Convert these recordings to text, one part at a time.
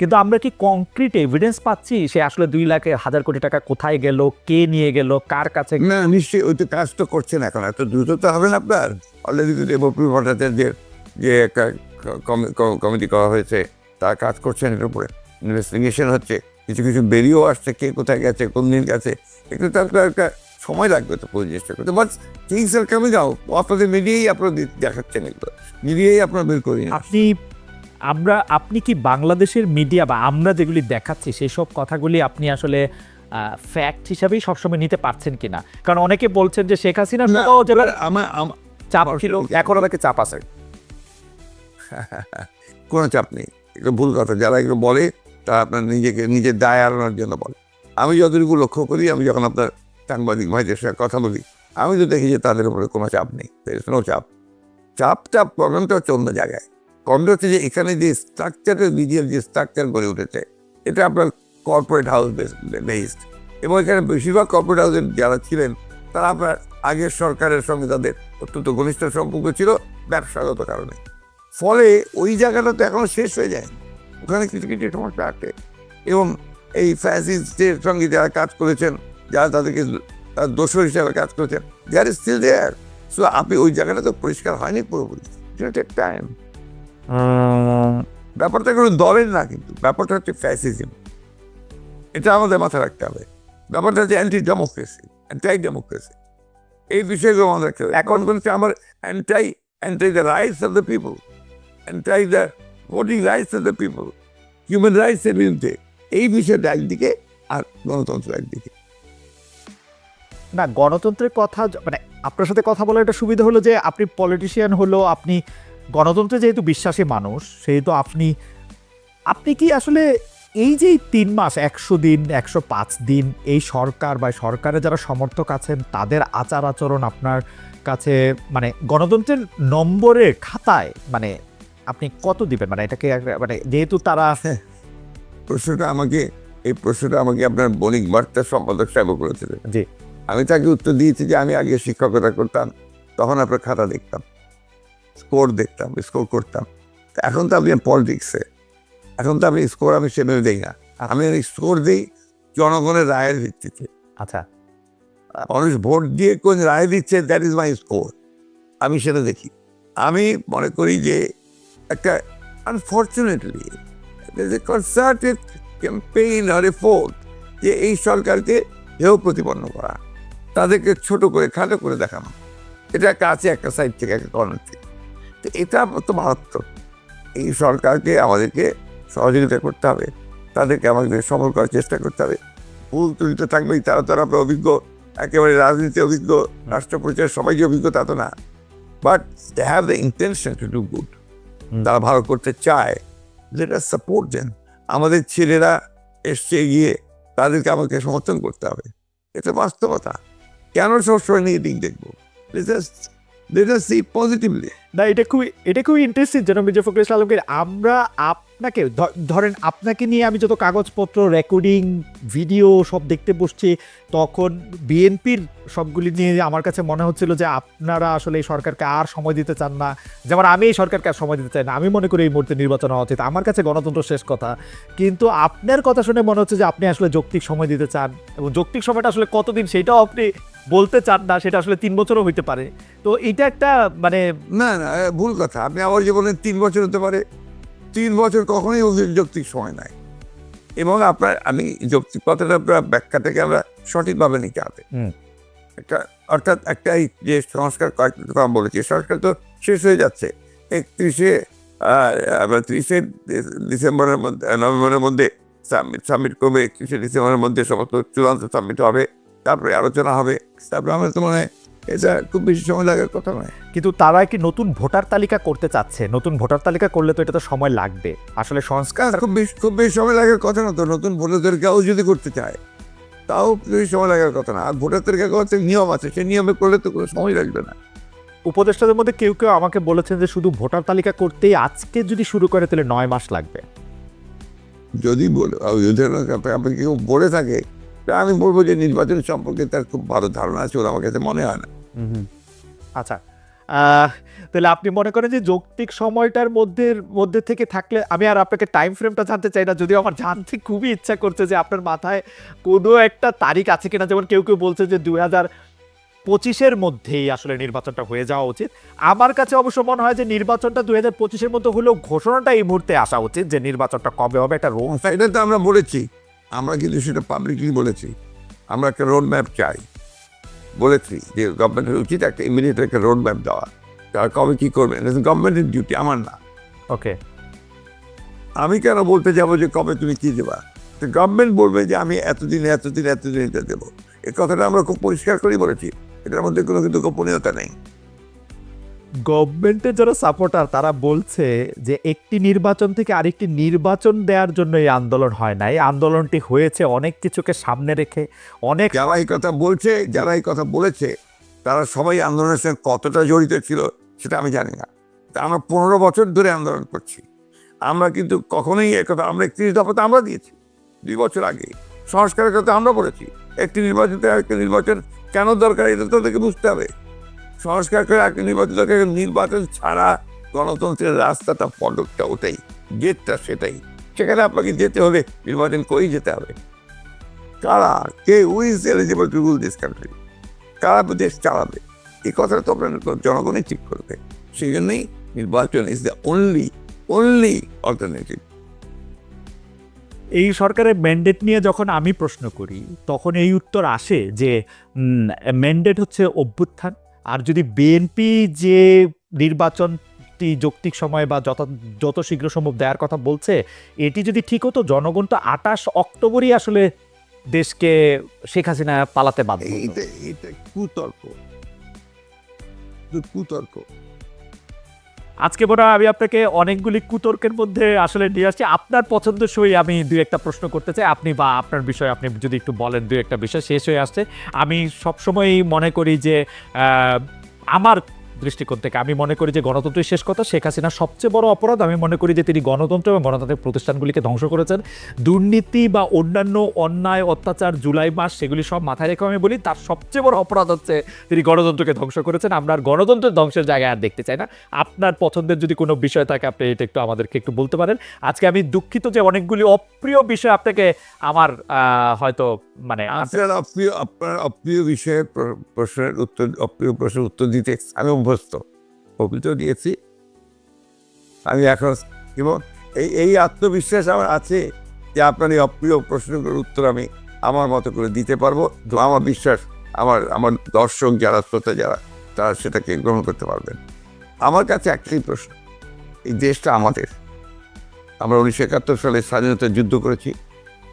কিন্তু আমরা কি কংক্রিট এভিডেন্স পাচ্ছি? সে আসলে দুই লাখ হাজার কোটি টাকা কোথায় গেল? কে নিয়ে গেল? কার কাছে না নিশ্চয়ই ওই তো কাজ তো করছেন এখন। এত দ্রুত তো হবে না আপনার? অলরেডি দেবপ্রিয় ভট্টাচার্যের যে একটা কমিটি করা হয়েছে তার কাজ করছেন এর উপরে। ইনভেস্টিগেশন হচ্ছে কিছু কিছু বেরিয়েও আসছে কে কোথায় গেছে কোন দিন গেছে। একটু তার একটা সময় লাগবে তো পুরো জিনিসটা করতে। বাট থিংস আর কামিং যাও আপনাদের মিডিয়েই আপনারা দেখাচ্ছেন এগুলো। মিডিয়েই আপনারা বের করে। আপনি আমরা আপনি কি বাংলাদেশের মিডিয়া বা আমরা যেগুলি দেখাচ্ছি সেই সব কথাগুলি আপনি আসলে ফ্যাক্ট হিসাবেই সবসময় নিতে পারছেন কিনা? কারণ অনেকে বলছেন যে শেখ হাসিনা চাপ ছিল। এখন ওনাকে চাপ আছে। কোনো চাপ নেই। এগুলো ভুল কথা। যারা এগুলো বলে তারা আপনার নিজেকে নিজের দায় এড়ানোর জন্য বলে। আমি যতটুকু লক্ষ্য করি আমি যখন আপনার সাংবাদিক ভাইদের সাথে কথা বলি আমি তো দেখি যে তাদের উপরে কোনো চাপ নেই। চাপ। চাপটা প্রবলেমটা হচ্ছে অন্য জায়গায়। হচ্ছে যে এখানে যে স্ট্রাকচারের নিজের যে স্ট্রাকচার গড়ে উঠেছে, এটা আপনার কর্পোরেট হাউস বেসড এবং এখানে বেশিরভাগ কর্পোরেট হাউসের যারা ছিলেন, তারা আপনার আগের সরকারের সঙ্গে তাদের অত্যন্ত ঘনিষ্ঠ সম্পর্ক ছিল ব্যবসাগত কারণে। ফলে ওই জায়গাটা তো এখনও শেষ হয়ে যায় ওখানে কিছু কিছু সমস্যা আছে। এবং এই ফ্যাসিস্টের সঙ্গে যারা কাজ করেছেন, যারা তাদেরকে দোষর হিসাবে কাজ করেছেন দেয়ার স্টিল দেয়ার সো আপনি ওই জায়গাটা তো পরিষ্কার হয়নি পুরোপুরি। টাইম ব্যাপারটা কোনো দলের না কিন্তু, ব্যাপারটা হচ্ছে ফ্যাসিজম এটা আমাদের মাথায় রাখতে হবে। ব্যাপারটা হচ্ছে অ্যান্টি ডেমোক্রেসি অ্যান্টাই ডেমোক্রেসি এই বিষয়গুলো আমাদের রাখতে হবে। এখন বলছে আমার anti anti the rights of the people anti the voting rights of the people human রাইটসের বিরুদ্ধে। এই বিষয়টা একদিকে আর গণতন্ত্র একদিকে। না, গণতন্ত্রের কথা মানে আপনার সাথে কথা বলার একটা সুবিধা হলো যে আপনি পলিটিশিয়ান হলো, আপনি গণতন্ত্রে যেহেতু বিশ্বাসী মানুষ সেহেতু আপনি আপনি কি আসলে এই যে তিন মাস একশো দিন একশো পাঁচ দিন এই সরকার বা সরকারের যারা সমর্থক আছেন তাদের আচার আচরণ আপনার কাছে মানে গণতন্ত্রের নম্বরের খাতায় মানে আপনি কত দিবেন? মানে এটাকে মানে যেহেতু তারা প্রশ্নটা আমাকে এই প্রশ্নটা আমাকে আপনার বণিক বার্তা সম্পাদক সাহেব করেছিলেন। জি। আমি তাকে উত্তর দিয়েছি যে আমি আগে শিক্ষকতা করতাম তখন আপনার খাতা দেখতাম। স্কোর দেখতাম স্কোর করতাম। এখন তো আপনি পলিটিক্সে এখন তো আমি স্কোর আমি সেভাবে দিই না। আমি স্কোর দিই জনগণের রায়ের ভিত্তিতে। আচ্ছা। মানুষ ভোট দিয়ে কোন রায় দিচ্ছে দ্যাট ইজ মাই স্কোর আমি সেটা দেখি। আমি মনে করি যে একটা আনফর্চুনেটলি কনসার্টেড ক্যাম্পেইন আর এফোর্ট যে এই সরকারকে হেয় প্রতিপন্ন করা। তাদেরকে ছোট করে খাটো করে দেখানো। এটা একটা আছে একটা সাইড থেকে একটা কর্নার থেকে। তো এটা তো মারাত্মক। এই সরকারকে আমাদেরকে সহযোগিতা করতে হবে। তাদেরকে আমাদের সফল করার চেষ্টা করতে হবে। ভুল ত্রুটি তো থাকবেই তারা তো আমরা অভিজ্ঞ। একেবারে রাজনীতি অভিজ্ঞ রাষ্ট্র পরিচয় সবাই যে অভিজ্ঞ তা তো না। But they have the intention to do good. তারা ভালো করতে চায়। যেটা সাপোর্ট দেন আমাদের ছেলেরা এসছে গিয়ে তাদেরকে আমাকে সমর্থন করতে হবে। এটা বাস্তবতা। কেন সবসময় নেগেটিভ দেখব? সি পজিটিভলি না, এটা খুবই এটা খুবই ইন্টারেস্টিং যেন মির্জা ফখরুল ইসলাম আমরা আপনাকে ধরেন আপনাকে নিয়ে আমি যত কাগজপত্র রেকর্ডিং ভিডিও সব দেখতে বসছি, তখন বিএনপির সবগুলি নিয়ে আমার কাছে মনে হচ্ছিল যে আপনারা আসলে এই সরকারকে আর সময় দিতে চান না। যেমন আমি এই সরকারকে আর সময় দিতে চাই না, আমি মনে করি এই মুহূর্তে নির্বাচন হওয়া উচিত। আমার কাছে গণতন্ত্র শেষ কথা। কিন্তু আপনার কথা শুনে মনে হচ্ছে যে আপনি আসলে যৌক্তিক সময় দিতে চান। এবং যৌক্তিক সময়টা আসলে কতদিন, সেটাও আপনি বলতে চান না সেটা আসলে তিন বছরও হইতে পারে। তো এটা একটা মানে না না ভুল কথা। আপনি আবার যে বলেন তিন বছর হতে পারে। তিন বছর কখনোই ওদের যৌক্তিক সময় নাই। এবং আপনার আমি যৌক্তিক কথাটা আপনার ব্যাখ্যাটাকে আমরা সঠিকভাবে নিতে হবে। একটা অর্থাৎ একটা এই যে সংস্কার কয়েকটা কথা বলেছি সংস্কার তো শেষ হয়ে যাচ্ছে। একত্রিশে আপনার ত্রিশে ডিসেম্বরের মধ্যে নভেম্বরের মধ্যে সাবমিট করবে একত্রিশে ডিসেম্বরের মধ্যে সমস্ত চূড়ান্ত সাবমিট হবে। তারপরে আলোচনা হবে। তারপরে আমার তো মনে হয় এটা খুব বেশি সময় লাগার কথা নয়। কিন্তু তারা কি নতুন ভোটার তালিকা করতে চাচ্ছে? নতুন ভোটার তালিকা করলে তো এটা তো সময় লাগবে। আসলে সংস্কার কাজ খুব বেশি খুব বেশি সময় লাগার কথা না তো। নতুন ভোটারদের কেউ যদি করতে চায় তাও বেশি সময় লাগার কথা না। আর ভোটার তালিকা করতে নিয়ম আছে। সেই নিয়মে করলে তো কোনো সময় লাগবে না। উপদেষ্টাদের মধ্যে কেউ কেউ আমাকে বলেছেন যে শুধু ভোটার তালিকা করতেই আজকে যদি শুরু করে তাহলে নয় মাস লাগবে। যদি বলে আপনি- কেউ বলে থাকে আমি বলব যে নির্বাচন সম্পর্কে তার খুব ভালো ধারণা আছে ওর আমার কাছে মনে হয় না। আচ্ছা তাহলে আপনি মনে করেন যে যৌক্তিক সময়টার মধ্যে মধ্যে থেকে থাকলে আমি আর আপনাকে টাইম ফ্রেমটা জানতে চাই না যদিও আমার জানতে খুবই ইচ্ছা করছে যে আপনার মাথায় কোনো একটা তারিখ আছে কিনা যেমন কেউ কেউ বলছে যে দুই হাজার পঁচিশের মধ্যেই আসলে নির্বাচনটা হয়ে যাওয়া উচিত। আমার কাছে অবশ্য মনে হয় যে নির্বাচনটা দুই হাজার পঁচিশের মধ্যে হলেও ঘোষণাটা এই মুহূর্তে আসা উচিত যে নির্বাচনটা কবে হবে একটা রোল। এটা তো আমরা বলেছি। আমরা কিন্তু সেটা পাবলিকলি বলেছি। আমরা একটা রোড ম্যাপ চাই। বলেছি যে গভর্নমেন্টের উচিত একটা ইমিডিয়েট একটা রোড ম্যাপ দেওয়া। তারা কবে কী করবে? গভর্নমেন্টের ডিউটি আমার না। ওকে আমি কেন বলতে যাব যে কবে তুমি কী দেবা? তো গভর্নমেন্ট বলবে যে আমি এতদিন এতদিন এতদিন এটা দেবো। এ কথাটা আমরা খুব পরিষ্কার করেই বলেছি। এটার মধ্যে কোনো কিন্তু গোপনীয়তা নেই। গভর্নমেন্টের যারা সাপোর্টার তারা বলছে যে একটি নির্বাচন থেকে আরেকটি নির্বাচন দেওয়ার জন্য এই আন্দোলন হয় না। এই আন্দোলনটি হয়েছে, অনেক কিছুকে সামনে রেখে অনেক যারা এই কথা বলছে, যারা এই কথা বলেছে, তারা সবাই আন্দোলনের সঙ্গে কতটা জড়িত ছিল সেটা আমি জানি না। আমরা পনেরো বছর ধরে আন্দোলন করছি। আমরা কিন্তু কখনোই কথা, আমরা একত্রিশ দফাতে আমরা দিয়েছি, দুই বছর আগে। সংস্কারের কথা আমরা বলেছি, একটি নির্বাচন থেকে আরেকটি নির্বাচন কেন দরকার, এটা তাদেরকে বুঝতে হবে। সংস্কার করে একটি দরকার নির্বাচন ছাড়া গণতন্ত্রের রাস্তাটা, পদকটা ওটাই, গেটটা সেটাই। সেখানে আপনাকে যেতে হবে, নির্বাচন করেই যেতে হবে। কারা, কে who is eligible to rule this country কারা দেশ চালাবে? এই কথাটা তো আপনার জনগণই ঠিক করবে। সেই জন্যই নির্বাচন is the only only alternative এই সরকারের ম্যান্ডেট নিয়ে যখন আমি প্রশ্ন করি, তখন এই উত্তর আসে যে ম্যান্ডেট হচ্ছে অভ্যুত্থান। আর যদি বিএনপি যে নির্বাচনটি যৌক্তিক সময় বা যত যত শীঘ্র সম্ভব দেওয়ার কথা বলছে, এটি যদি ঠিক হতো, জনগণ তো আটাশ অক্টোবরই আসলে দেশকে শেখ হাসিনা পালাতে বাধ্য কুতর্ক। কুতর্ক। আজকে হয় আমি আপনাকে অনেকগুলি কুতর্কের মধ্যে আসলে নিয়ে আসছি। আপনার পছন্দসই আমি দু একটা প্রশ্ন করতে চাই। আপনি বা আপনার বিষয়ে আপনি যদি একটু বলেন দু একটা বিষয়, শেষ হয়ে আসছে। আমি সবসময়ই মনে করি যে আমার দৃষ্টিকোণ থেকে। আমি মনে করি যে গণতন্ত্রের শেষ কথা শেখ হাসিনার সবচেয়ে বড় অপরাধ। আমি মনে করি যে তিনি গণতন্ত্র এবং গণতান্ত্রিক প্রতিষ্ঠানগুলিকে ধ্বংস করেছেন। দুর্নীতি বা অন্যান্য অন্যায়, অত্যাচার, জুলাই মাস, সেগুলি সব মাথায় রেখে আমি বলি, তার সবচেয়ে বড় অপরাধ হচ্ছে তিনি গণতন্ত্রকে ধ্বংস করেছেন। আমরা আর গণতন্ত্রের ধ্বংসের জায়গায় আর দেখতে চাই না। আপনার পছন্দের যদি কোনো বিষয় থাকে, আপনি এটা একটু আমাদেরকে একটু বলতে পারেন। আজকে আমি দুঃখিত যে অনেকগুলি অপ্রিয় বিষয় আপনাকে আমার হয়তো মানে আপনার অপ্রিয় আপনার অপ্রিয় বিষয়ে প্র- প্রশ্নের উত্তর, অপ্রিয় প্রশ্নের উত্তর দিতে আমি অভ্যস্ত। অভিযোগ দিয়েছি। আমি এখন এবং এই এই আত্মবিশ্বাস আমার আছে যে আপনার এই অপ্রিয় প্রশ্নগুলোর উত্তর আমি আমার মতো করে দিতে পারব। আমার বিশ্বাস, আমার আমার দর্শক যারা, শ্রোতা যারা, তারা সেটাকে গ্রহণ করতে পারবেন। আমার কাছে একটাই প্রশ্ন, এই দেশটা আমাদের। আমরা উনিশশো একাত্তর সালে স্বাধীনতা যুদ্ধ করেছি।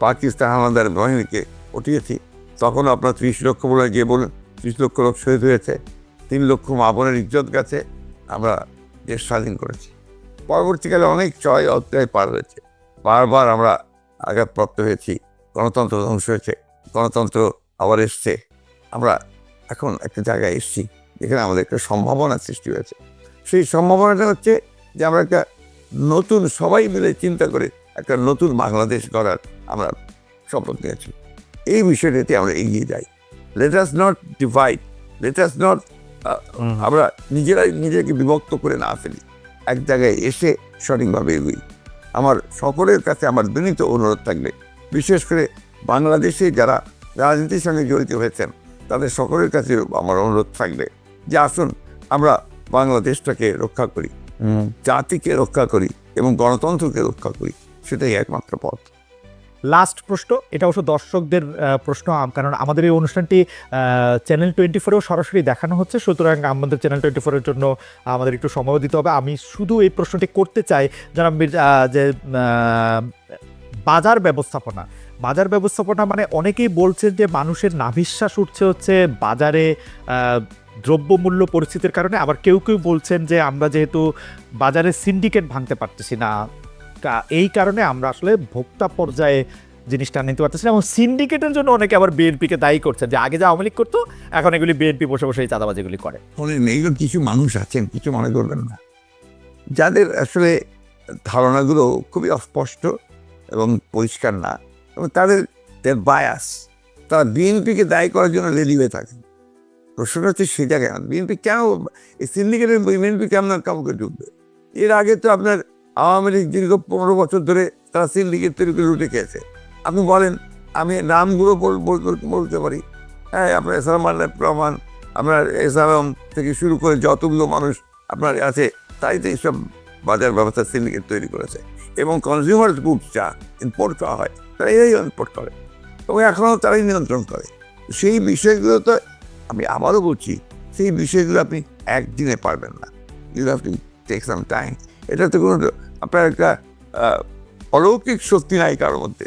পাকিস্তান আমাদের বাহিনীকে উঠিয়েছি তখন আপনার ত্রিশ লক্ষ বলে যে বলুন, ত্রিশ লক্ষ লোক শহীদ হয়েছে, তিন লক্ষ মা বোনের ইজ্জত গেছে, আমরা দেশ স্বাধীন করেছি। পরবর্তীকালে অনেক চয় অধ্যায় পার হয়েছে। বারবার আমরা আঘাতপ্রাপ্ত হয়েছি, গণতন্ত্র ধ্বংস হয়েছে, গণতন্ত্র আবার এসছে। আমরা এখন একটা জায়গায় এসেছি, যেখানে আমাদের একটা সম্ভাবনা সৃষ্টি হয়েছে। সেই সম্ভাবনাটা হচ্ছে যে আমরা একটা নতুন, সবাই মিলে চিন্তা করে একটা নতুন বাংলাদেশ গড়ার আমরা শপথ নিয়েছি। এই বিষয়টাতে আমরা এগিয়ে যাই। Let us not divide let us not আমরা নিজেরাই নিজেকে বিভক্ত করে না ফেলি। এক জায়গায় এসে সঠিকভাবে এগুই। আমার সকলের কাছে আমার বিনীত অনুরোধ থাকবে বিশেষ করে বাংলাদেশে যারা রাজনীতির সঙ্গে জড়িত হয়েছেন তাদের সকলের কাছে আমার অনুরোধ থাকবে যে আসুন আমরা বাংলাদেশটাকে রক্ষা করি জাতিকে রক্ষা করি এবং গণতন্ত্রকে রক্ষা করি সেটাই একমাত্র পথ। লাস্ট প্রশ্ন, এটা অবশ্য দর্শকদের প্রশ্ন কারণ আমাদের এই অনুষ্ঠানটি চ্যানেল টোয়েন্টি ফোরেও সরাসরি দেখানো হচ্ছে, সুতরাং আমাদের চ্যানেল টোয়েন্টি ফোরের জন্য আমাদের একটু সময় দিতে হবে। আমি শুধু এই প্রশ্নটি করতে চাই যারা যে বাজার ব্যবস্থাপনা। বাজার ব্যবস্থাপনা মানে অনেকেই বলছেন যে মানুষের নাভিশ্বাস উঠছে হচ্ছে বাজারে দ্রব্যমূল্য পরিস্থিতির কারণে। আবার কেউ কেউ বলছেন যে আমরা যেহেতু বাজারে সিন্ডিকেট ভাঙতে পারতেছি না এই কারণে আমরা আসলে ভোক্তা পর্যায়ে জিনিসটা নিতে পারতেছি এবং সিন্ডিকেটের জন্য অনেকে আবার বিএনপিকে দায়ী করছেন যে আগে যা আওয়ামী লীগ করতো, এখন এগুলি বিএনপি বসে বসে এই চাঁদাবাজিগুলি করে। এইগুলো কিছু মানুষ আছেন, কিছু মনে করবেন না। যাদের আসলে ধারণাগুলো খুবই অস্পষ্ট এবং পরিষ্কার না, এবং তাদের বায়াস তারা বিএনপিকে দায়ী করার জন্য রেডি হয়ে থাকে প্রশ্নটা হচ্ছে সে জায়গায় বিএনপি কেন সিন্ডিকেটের বিএনপি কেমন কাউকে ঢুকবে? এর আগে তো আপনার আওয়ামী লীগ দীর্ঘ পনেরো বছর ধরে তারা সিন্ডিকেট তৈরি করে উঠে খেয়েছে। আপনি বলেন, আমি নামগুলো বল- বল- বলতে পারি। হ্যাঁ আপনার এসালাম রহমান, আপনার এসালাম থেকে শুরু করে যতগুলো মানুষ আপনার আছে তাই তো এইসব বাজার ব্যবস্থা সিন্ডিকেট তৈরি করেছে। এবং কনজিউমার গুডস যা ইম্পোর্ট করা হয়, তারা এই ইম্পোর্ট করে। এবং এখনও তারাই নিয়ন্ত্রণ করে। সেই বিষয়গুলো তো আমি আবারও বলছি, সেই বিষয়গুলো আপনি একদিনে পারবেন না। You have to take some time এটা তো কোনো আপনার একটা অলৌকিক শক্তি নাই কারোর মধ্যে।